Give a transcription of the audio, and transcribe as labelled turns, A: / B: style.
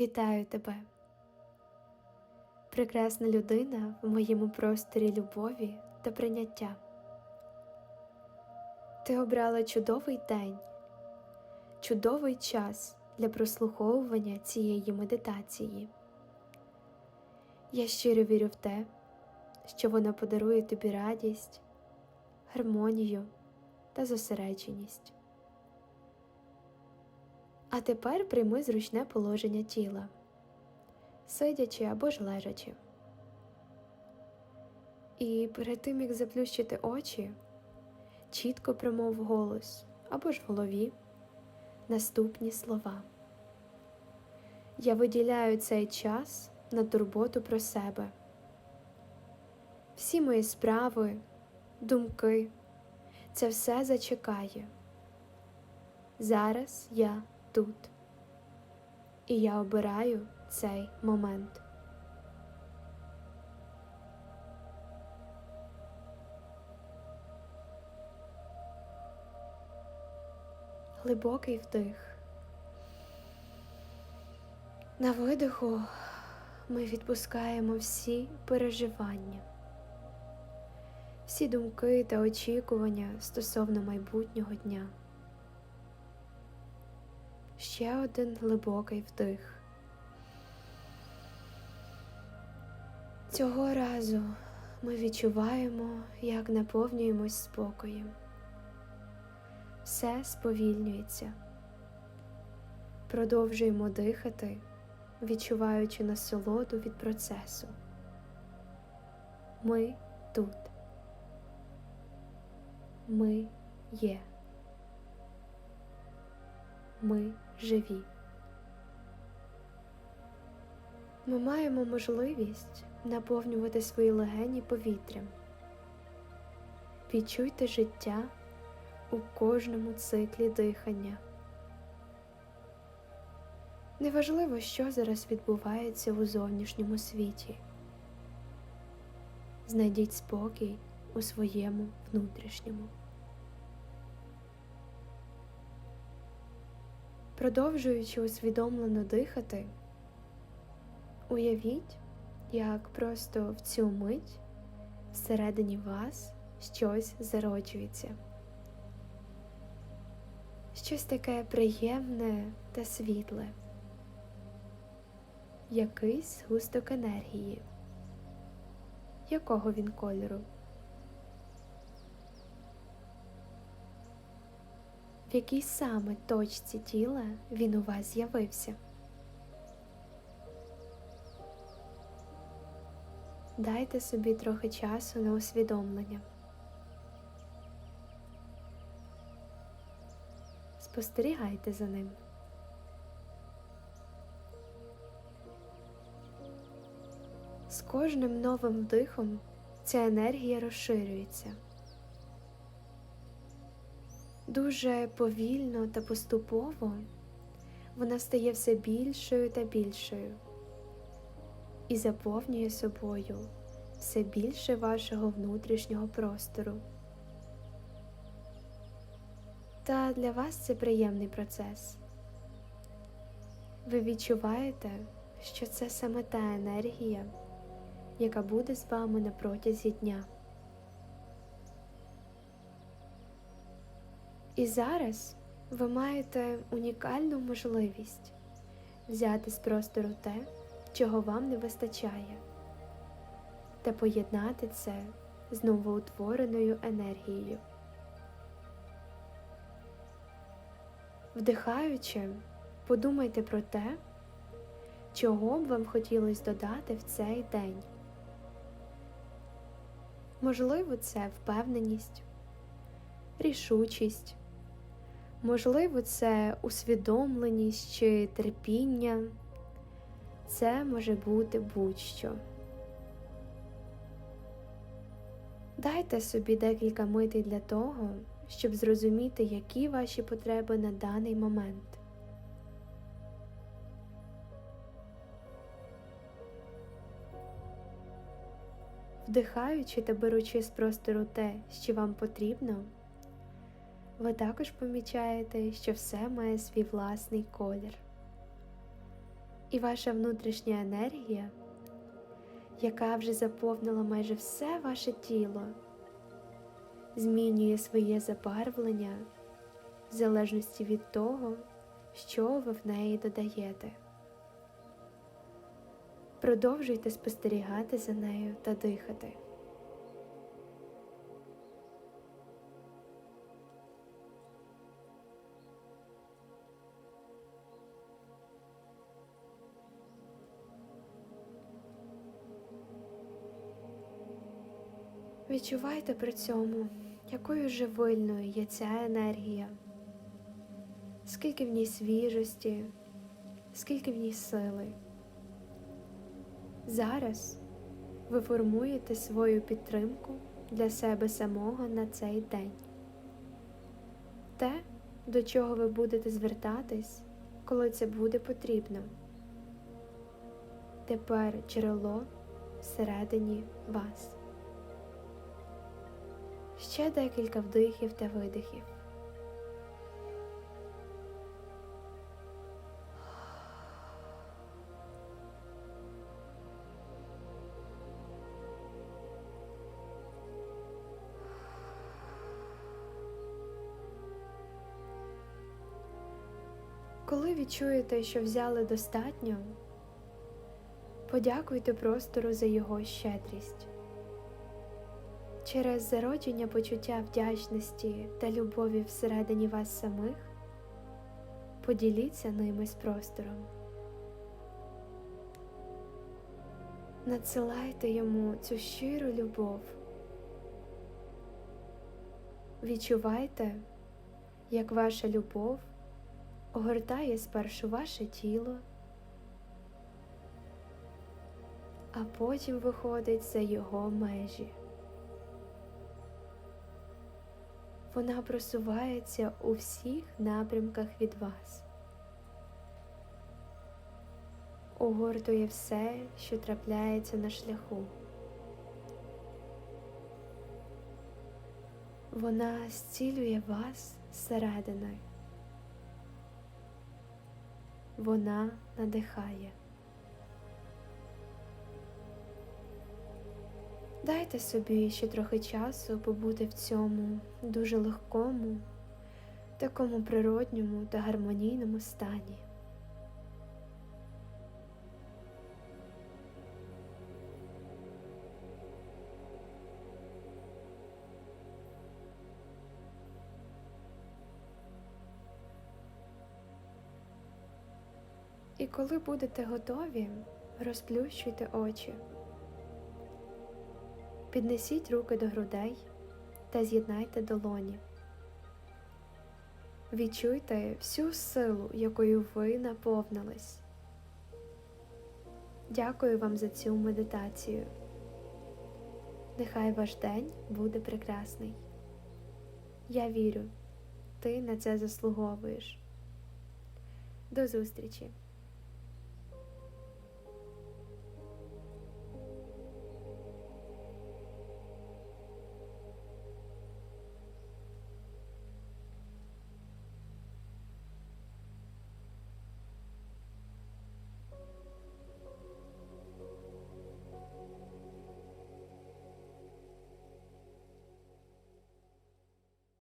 A: Вітаю тебе, прекрасна людина в моєму просторі любові та прийняття. Ти обрала чудовий день, чудовий час для прослуховування цієї медитації. Я щиро вірю в те, що вона подарує тобі радість, гармонію та зосередженість. А тепер прийми зручне положення тіла, сидячи або ж лежачи. І перед тим, як заплющити очі, чітко промов голос або ж в голові наступні слова. Я виділяю цей час на турботу про себе. Всі мої справи, думки, це все зачекає. Зараз я тут. І я обираю цей момент. Глибокий вдих. На видиху ми відпускаємо всі переживання, всі думки та очікування стосовно майбутнього дня. Ще один глибокий вдих. Цього разу ми відчуваємо, як наповнюємось спокоєм. Все сповільнюється. Продовжуємо дихати, відчуваючи насолоду від процесу. Ми тут. Ми є. Ми живі. Ми маємо можливість наповнювати свої легені повітрям. Відчуйте життя у кожному циклі дихання. Неважливо, що зараз відбувається у зовнішньому світі. Знайдіть спокій у своєму внутрішньому. Продовжуючи усвідомлено дихати, уявіть, як просто в цю мить всередині вас щось зароджується. Щось таке приємне та світле, якийсь густок енергії. Якого він кольору? В якій саме точці тіла він у вас з'явився. Дайте собі трохи часу на усвідомлення. Спостерігайте за ним. З кожним новим дихом ця енергія розширюється. Дуже повільно та поступово вона стає все більшою та більшою і заповнює собою все більше вашого внутрішнього простору. Та для вас це приємний процес. Ви відчуваєте, що це саме та енергія, яка буде з вами на протязі дня. І зараз ви маєте унікальну можливість взяти з простору те, чого вам не вистачає, та поєднати це з новоутвореною енергією. Вдихаючи, подумайте про те, чого б вам хотілося додати в цей день. Можливо, це впевненість, рішучість. Можливо, це усвідомленість чи терпіння, це може бути будь-що. Дайте собі декілька митей для того, щоб зрозуміти, які ваші потреби на даний момент. Вдихаючи та беручи з простору те, що вам потрібно. Ви також помічаєте, що все має свій власний колір. І ваша внутрішня енергія, яка вже заповнила майже все ваше тіло, змінює своє забарвлення в залежності від того, що ви в неї додаєте. Продовжуйте спостерігати за нею та дихати. Відчувайте при цьому, якою живильною є ця енергія, скільки в ній свіжості, скільки в ній сили. Зараз ви формуєте свою підтримку для себе самого на цей день. Те, до чого ви будете звертатись, коли це буде потрібно. Тепер джерело всередині вас. Ще декілька вдихів та видихів. Коли відчуєте, що взяли достатньо, подякуйте простору за його щедрість. Через зародження почуття вдячності та любові всередині вас самих поділіться ними з простором. Надсилайте йому цю щиру любов. Відчувайте, як ваша любов огортає спершу ваше тіло, а потім виходить за його межі. Вона просувається у всіх напрямках від вас, огортує все, що трапляється на шляху. Вона зцілює вас зсередини. Вона надихає. Дайте собі ще трохи часу побути в цьому дуже легкому, такому природньому та гармонійному стані. І коли будете готові, розплющуйте очі. Піднесіть руки до грудей та з'єднайте долоні. Відчуйте всю силу, якою ви наповнились. Дякую вам за цю медитацію. Нехай ваш день буде прекрасний. Я вірю, ти на це заслуговуєш. До зустрічі!